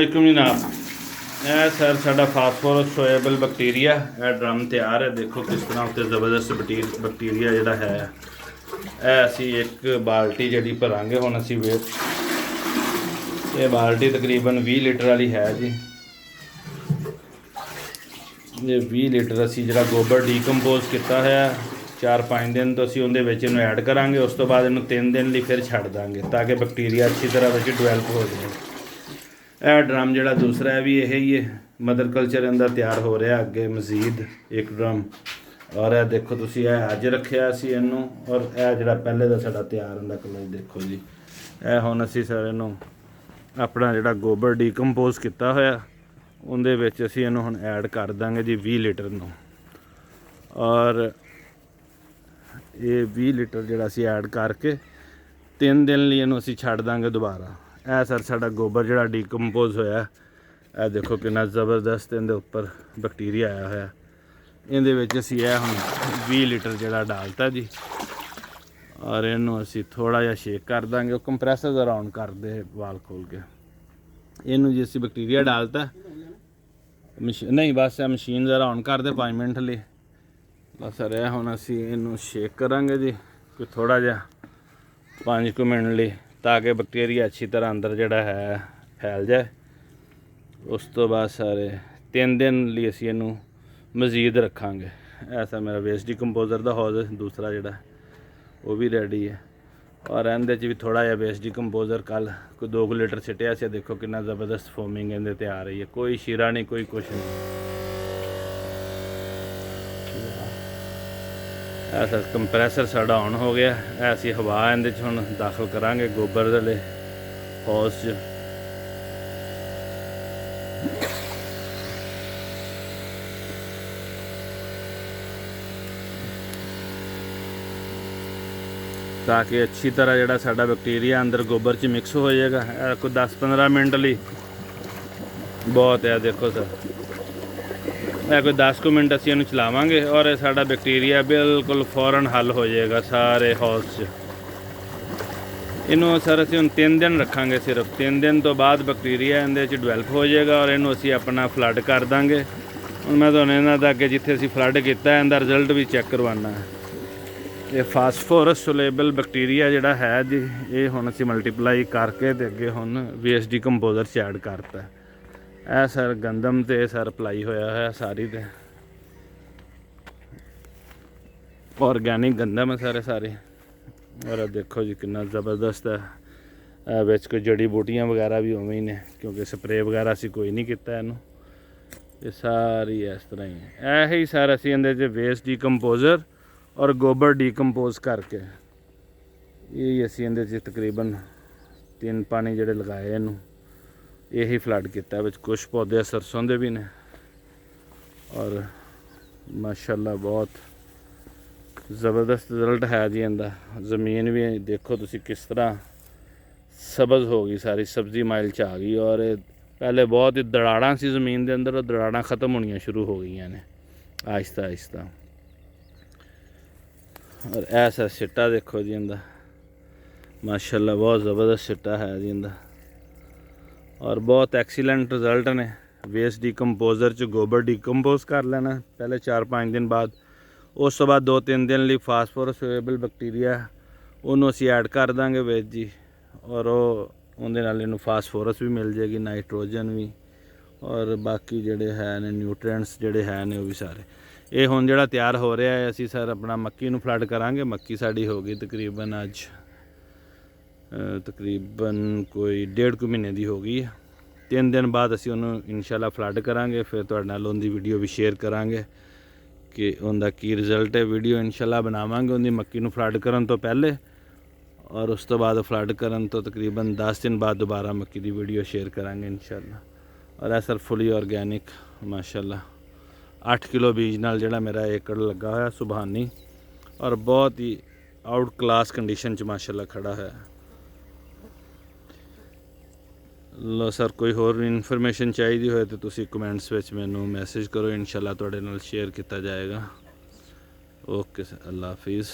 ਵਾਲੇਕੁਮ ਜਨਾਬ ਇਹ ਸਰ ਸਾਡਾ ਫਾਸਫੋਰਸ ਸੋਏਬਲ ਬੈਕਟੀਰੀਆ, ਇਹ ਡਰਮ ਤਿਆਰ ਹੈ। ਦੇਖੋ ਕਿਸ ਤਰ੍ਹਾਂ ਉੱਤੇ ਜ਼ਬਰਦਸਤ ਬੈਕਟੀਰ- ਬੈਕਟੀਰੀਆ ਜਿਹੜਾ ਹੈ। ਇਹ ਅਸੀਂ ਇੱਕ ਬਾਲਟੀ ਜਿਹੜੀ ਭਰਾਂਗੇ, ਹੁਣ ਅਸੀਂ ਵੇਟ ਇਹ ਬਾਲਟੀ ਤਕਰੀਬਨ 20 ਲੀਟਰ ਵਾਲੀ ਹੈ ਜੀ। ਇਹ 20 ਲੀਟਰ ਅਸੀਂ ਜਿਹੜਾ ਗੋਬਰ ਡੀਕੰਪੋਜ਼ ਕੀਤਾ ਹੋਇਆ 4-5 ਦਿਨ ਤੋਂ ਅਸੀਂ ਉਹਦੇ ਵਿੱਚ ਇਹਨੂੰ ਐਡ ਕਰਾਂਗੇ। ਉਸ ਤੋਂ ਬਾਅਦ ਇਹਨੂੰ 3 ਦਿਨ ਲਈ ਫਿਰ ਛੱਡ ਦਾਂਗੇ, ਤਾਂ ਕਿ ਬੈਕਟੀਰੀਆ ਅੱਛੀ ਤਰ੍ਹਾਂ ਵਿੱਚ ਡਿਵੈਲਪ ਹੋ ਜਾਵੇ। ਇਹ ਡਰਮ ਜਿਹੜਾ ਦੂਸਰਾ ਹੈ ਵੀ ਇਹ ਹੀ ਹੈ। ਮਦਰ ਕਲਚਰ ਇਹਦਾ ਤਿਆਰ ਹੋ ਰਿਹਾ ਅੱਗੇ ਮਜ਼ੀਦ, ਇੱਕ ਡਰਮ। ਔਰ ਇਹ ਦੇਖੋ ਤੁਸੀਂ, ਇਹ ਅੱਜ ਰੱਖਿਆ ਸੀ ਇਹਨੂੰ, ਔਰ ਇਹ ਜਿਹੜਾ ਪਹਿਲੇ ਦਾ ਸਾਡਾ ਤਿਆਰ ਹੁੰਦਾ ਕਲਰ ਦੇਖੋ ਜੀ। ਇਹ ਹੁਣ ਅਸੀਂ ਸਰ ਇਹਨੂੰ ਆਪਣਾ ਜਿਹੜਾ ਗੋਬਰ ਡੀਕੰਪੋਜ਼ ਕੀਤਾ ਹੋਇਆ, ਉਹਦੇ ਵਿੱਚ ਅਸੀਂ ਇਹਨੂੰ ਹੁਣ ਐਡ ਕਰ ਦਾਂਗੇ ਜੀ 20 ਲੀਟਰ ਨੂੰ। ਔਰ ਇਹ 20 ਲੀਟਰ ਜਿਹੜਾ ਅਸੀਂ ਐਡ ਕਰਕੇ 3 ਦਿਨ ਲਈ ਇਹਨੂੰ ਅਸੀਂ ਛੱਡ ਦਾਂਗੇ ਦੁਬਾਰਾ। ਇਹ ਸਰ ਸਾਡਾ ਗੋਬਰ ਜਿਹੜਾ ਡੀਕੰਪੋਜ਼ ਹੋਇਆ ਇਹ ਦੇਖੋ ਕਿੰਨਾ ਜ਼ਬਰਦਸਤ ਇਹਦੇ ਉੱਪਰ ਬੈਕਟੀਰੀਆ ਆਇਆ ਹੋਇਆ ਇਹਦੇ ਵਿੱਚ ਅਸੀਂ ਇਹ ਹੁਣ 20 ਲੀਟਰ ਜਿਹੜਾ ਡਾਲਤਾ ਜੀ। ਔਰ ਇਹਨੂੰ ਅਸੀਂ ਥੋੜਾ ਜਿਹਾ ਸ਼ੇਕ ਕਰ ਦਾਂਗੇ। ਉਹ ਕੰਪਰੈਸਰ ਦਾ ਰਾਉਂਡ ਕਰਦੇ ਵਾਲ ਖੋਲ ਕੇ। ਇਹਨੂੰ ਜੀ ਅਸੀਂ ਬੈਕਟੀਰੀਆ ਡਾਲਤਾ ਮਸ਼ੀ- ਨਹੀਂ, ਬਸ ਇਹ ਮਸ਼ੀਨ ਜ਼ਰਾ ਔਨ ਕਰਦੇ 5 ਮਿੰਟ ਲਈ। ਬਸ ਰਿਹਾ ਹੁਣ ਅਸੀਂ ਇਹਨੂੰ ਸ਼ੇਕ ਕਰਾਂਗੇ ਜੀ। ਕੋਈ ਥੋੜਾ ਜਿਹਾ 5 ਕੁ ਮਿੰਟ ਲਈ। ਤਾਂ ਕਿ ਬੈਕਟੀਰੀਆ ਅੱਛੀ ਤਰ੍ਹਾਂ ਅੰਦਰ ਜਿਹੜਾ ਹੈ, ਫੈਲ ਜਾਏ। ਉਸ ਤੋਂ ਬਾਅਦ ਸਾਰੇ 3 ਦਿਨ ਲਈ ਅਸੀਂ ਇਹਨੂੰ ਮਜ਼ੀਦ ਰੱਖਾਂਗੇ। ਐਸਾ ਮੇਰਾ ਵੇਸਟ ਡੀਕੰਪੋਜ਼ਰ ਦਾ ਹੌਜ਼ ਦੂਸਰਾ ਜਿਹੜਾ, ਉਹ ਵੀ ਰੈਡੀ ਹੈ। ਔਰ ਇਹਦੇ 'ਚ ਵੀ ਥੋੜਾ ਜਿਹਾ ਵੇਸਟ ਡੀਕੰਪੋਜ਼ਰ ਕੱਲ ਕੋਈ 2 ਲੀਟਰ ਛਿੱਟਿਆ ਸੀ, ਦੇਖੋ ਕਿੰਨਾ ਜ਼ਬਰਦਸਤ ਫੋਮਿੰਗ ਇਹਦੇ ਤੇ ਆ ਰਹੀ ਹੈ। ਕੋਈ ਸ਼ੀਰਾ ਨਹੀਂ, ਕੋਈ ਕੁਛ ਨਹੀਂ। ਐਸਾ ਕੰਪਰੈਸਰ ਸਾਡਾ ਆਨ ਹੋ ਗਿਆ। ਇਹ ਅਸੀਂ ਹਵਾ ਇਹਦੇ 'ਚ ਹੁਣ ਦਾਖਲ ਕਰਾਂਗੇ ਗੋਬਰ ਦੇ ਲਈ। ਹੌਸ 'ਚ। ਤਾਂ ਕਿ ਅੱਛੀ ਤਰ੍ਹਾਂ ਜਿਹੜਾ ਸਾਡਾ ਬੈਕਟੀਰੀਆ ਅੰਦਰ ਗੋਬਰ 'ਚ ਮਿਕਸ ਹੋ ਜਾਏਗਾ। ਇਹ ਕੋਈ 10-15 ਮਿੰਟ ਲਈ। ਬਹੁਤ ਹੈ, ਦੇਖੋ ਸਰ। ਇਹ ਕੋਈ 10 ਕੁ ਮਿੰਟ ਅਸੀਂ ਇਹਨੂੰ ਚਲਾਵਾਂਗੇ ਔਰ ਇਹ ਸਾਡਾ ਬੈਕਟੀਰੀਆ ਬਿਲਕੁਲ ਫੌਰਨ ਹੱਲ ਹੋ ਜਾਏਗਾ ਸਾਰੇ ਹਾਊਸ 'ਚ। ਇਹਨੂੰ ਸਰ ਅਸੀਂ ਹੁਣ 3 ਦਿਨ ਰੱਖਾਂਗੇ ਸਿਰਫ। 3 ਦਿਨ ਤੋਂ ਬਾਅਦ ਬੈਕਟੀਰੀਆ ਇਹਦੇ 'ਚ ਡਿਵੈਲਪ ਹੋ ਜਾਏਗਾ ਔਰ ਇਹਨੂੰ ਅਸੀਂ ਆਪਣਾ ਫਲੱਡ ਕਰ ਦਾਂਗੇ। ਹੁਣ ਮੈਂ ਤੁਹਾਨੂੰ ਇਹਨਾਂ ਦਾ ਅੱਗੇ ਜਿੱਥੇ ਅਸੀਂ ਫਲੱਡ ਕੀਤਾ, ਇਹਦਾ ਰਿਜ਼ਲਟ ਵੀ ਚੈੱਕ ਕਰਵਾਉਣਾ ਹੈ। ਇਹ ਫਾਸਫੋਰਸ ਸੋਲੇਬਲ ਬੈਕਟੀਰੀਆ ਜਿਹੜਾ ਹੈ ਜੀ, ਇਹ ਹੁਣ ਅਸੀਂ ਮਲਟੀਪਲਾਈ ਕਰਕੇ ਤੇ ਅੱਗੇ ਹੁਣ ਵੀਐਸਡੀ ਕੰਪੋਜ਼ਰ ਚ ਐਡ ਕਰਤਾ। ਇਹ ਸਰ ਗੰਦਮ ਤੇ ਸਰ ਅਪਲਾਈ ਹੋਇਆ ਹੋਇਆ ਸਾਰੀ ਤੇ। ਆਰਗੈਨਿਕ ਗੰਦਮ ਹੈ ਸਾਰੇ ਸਾਰੇ। ਔਰ ਦੇਖੋ ਜੀ ਕਿੰਨਾ ਜ਼ਬਰਦਸਤ ਹੈ। ਵਿੱਚ ਕੋਈ ਜੜੀ ਬੂਟੀਆਂ ਵਗੈਰਾ ਵੀ ਉਵੇਂ ਹੀ ਨੇ, ਕਿਉਂਕਿ ਸਪਰੇਅ ਵਗੈਰਾ ਅਸੀਂ ਕੋਈ ਨਹੀਂ ਕੀਤਾ ਇਹਨੂੰ। ਇਹ ਸਾਰੀ ਇਸ ਤਰ੍ਹਾਂ ਹੀ ਹੈ। ਇਹ ਹੀ ਸਰ ਅਸੀਂ ਇਹਦੇ 'ਚ ਵੇਸਟ ਡੀਕੰਪੋਜ਼ਰ ਔਰ ਗੋਬਰ ਡੀਕੰਪੋਜ਼ ਕਰਕੇ ਇਹ ਹੀ ਅਸੀਂ ਇਹਦੇ 'ਚ ਤਕਰੀਬਨ ਤਿੰਨ ਪਾਣੀ ਜਿਹੜੇ ਲਗਾਏ ਇਹਨੂੰ। ਇਹੀ ਫਲੱਡ ਕੀਤਾ ਵਿੱਚ ਕੁਝ ਪੌਦੇ ਸਰਸੋਂ ਦੇ ਵੀ ਨੇ। ਔਰ ਮਾਸ਼ਾਅੱਲਾ ਬਹੁਤ ਜ਼ਬਰਦਸਤ ਰਿਜ਼ਲਟ ਹੈ ਜੀ ਇਹਦਾ। ਜ਼ਮੀਨ ਵੀ ਦੇਖੋ ਤੁਸੀਂ ਕਿਸ ਤਰ੍ਹਾਂ ਸਬਜ਼ ਹੋ ਗਈ, ਸਾਰੀ ਸਬਜ਼ੀ ਮਾਈਲ ਚ ਆ ਗਈ ਔਰ ਇਹ ਪਹਿਲੇ ਬਹੁਤ ਹੀ ਦਰਾੜਾਂ ਸੀ ਜ਼ਮੀਨ ਦੇ ਅੰਦਰ ਉਹ ਦਰਾੜਾਂ ਖਤਮ ਹੋਣੀਆਂ ਸ਼ੁਰੂ ਹੋ ਗਈਆਂ ਨੇ, ਆਹਿਸਤਾ ਆਹਿਸਤਾ। ਔਰ ਐਸਾ ਸਿੱਟਾ ਦੇਖੋ ਜੀ ਇਹਦਾ। ਮਾਸ਼ਾਅੱਲਾ ਬਹੁਤ ਜ਼ਬਰਦਸਤ ਸਿੱਟਾ ਹੈ ਜੀ ਇਹਦਾ। ਔਰ ਬਹੁਤ ਐਕਸੀਲੈਂਟ ਰਿਜ਼ਲਟ ਨੇ। ਵੇਸਟ ਡੀਕੰਪੋਜ਼ਰ ਚ ਗੋਬਰ ਡੀਕੰਪੋਜ਼ ਕਰ ਲੈਣਾ। ਪਹਿਲੇ 4-5 ਦਿਨ ਬਾਅਦ। ਉਸ ਤੋਂ ਬਾਅਦ 2-3 ਦਿਨ ਲਈ ਫਾਸਫੋਰਸ ਸੋਏਬਲ ਬੈਕਟੀਰੀਆ ਉਹਨੂੰ ਅਸੀਂ ਐਡ ਕਰ ਦਾਂਗੇ ਵਿੱਚ ਜੀ। ਔਰ ਉਹ ਉਹਦੇ ਨਾਲ ਇਹਨੂੰ ਫਾਸਫੋਰਸ ਵੀ ਮਿਲ ਜੇਗੀ ਨਾਈਟ੍ਰੋਜਨ ਵੀ। ਔਰ ਬਾਕੀ ਜਿਹੜੇ ਹੈ ਨੇ ਨਿਊਟ੍ਰੀਐਂਟਸ ਜਿਹੜੇ ਹੈ ਨੇ ਉਹ ਵੀ ਸਾਰੇ। ਇਹ ਹੁਣ ਜਿਹੜਾ ਤਿਆਰ ਹੋ ਰਿਹਾ ਹੈ, ਅਸੀਂ ਸਰ ਆਪਣਾ ਮੱਕੀ ਨੂੰ ਫਲੱਡ ਕਰਾਂਗੇ। ਮੱਕੀ ਸਾਡੀ ਹੋ ਗਈ ਤਕਰੀਬਨ ਅੱਜ ਤਕਰੀਬਨ ਕੋਈ ਡੇਢ ਕੁ ਮਹੀਨੇ ਦੀ ਹੋ ਗਈ ਹੈ। ਤਿੰਨ ਦਿਨ ਬਾਅਦ ਅਸੀਂ ਉਹਨੂੰ ਇਨਸ਼ਾਅੱਲਾ ਫਲੱਡ ਕਰਾਂਗੇ, ਫਿਰ ਤੁਹਾਡੇ ਨਾਲ ਉਹਦੀ ਵੀਡੀਓ ਵੀ ਸ਼ੇਅਰ ਕਰਾਂਗੇ ਕਿ ਉਹਦਾ ਕੀ ਰਿਜ਼ਲਟ ਹੈ। ਵੀਡੀਓ ਇਨਸ਼ਾਅੱਲਾ ਬਣਾਵਾਂਗੇ, ਉਹਦੀ ਮੱਕੀ ਨੂੰ ਫਲੱਡ ਕਰਨ ਤੋਂ ਪਹਿਲੇ ਔਰ ਉਸ ਤੋਂ ਬਾਅਦ ਫਲੱਡ ਕਰਨ ਤੋਂ ਤਕਰੀਬਨ 10 ਦਿਨ ਬਾਅਦ ਦੁਬਾਰਾ ਮੱਕੀ ਦੀ ਵੀਡੀਓ ਸ਼ੇਅਰ ਕਰਾਂਗੇ ਇਨਸ਼ਾਅੱਲਾ। ਔਰ ਇਹ ਸਰ ਫੁੱਲੀ ਆਰਗੈਨਿਕ ਮਾਸ਼ਾਅੱਲਾ। 8 ਕਿਲੋ ਬੀਜ ਨਾਲ ਜਿਹੜਾ ਮੇਰਾ ਏਕੜ ਲੱਗਾ ਹੋਇਆ ਸੁਭਾਨੀ ਔਰ ਬਹੁਤ ਹੀ ਆਊਟ ਕਲਾਸ ਕੰਡੀਸ਼ਨ ਚ ਮਾਸ਼ਾਅੱਲਾ ਖੜਾ ਹੋਇਆ। ਲੋ ਸਰ, ਕੋਈ ਹੋਰ ਇਨਫੋਰਮੇਸ਼ਨ ਚਾਹੀਦੀ ਹੋਵੇ ਤਾਂ ਤੁਸੀਂ ਕਮੈਂਟਸ ਵਿੱਚ ਮੈਨੂੰ ਮੈਸੇਜ ਕਰੋ। ਇਨਸ਼ਾਅੱਲਾ ਤੁਹਾਡੇ ਨਾਲ ਸ਼ੇਅਰ ਕੀਤਾ ਜਾਏਗਾ। ਓਕੇ ਸਰ ਅੱਲਾ ਹਾਫਿਜ਼।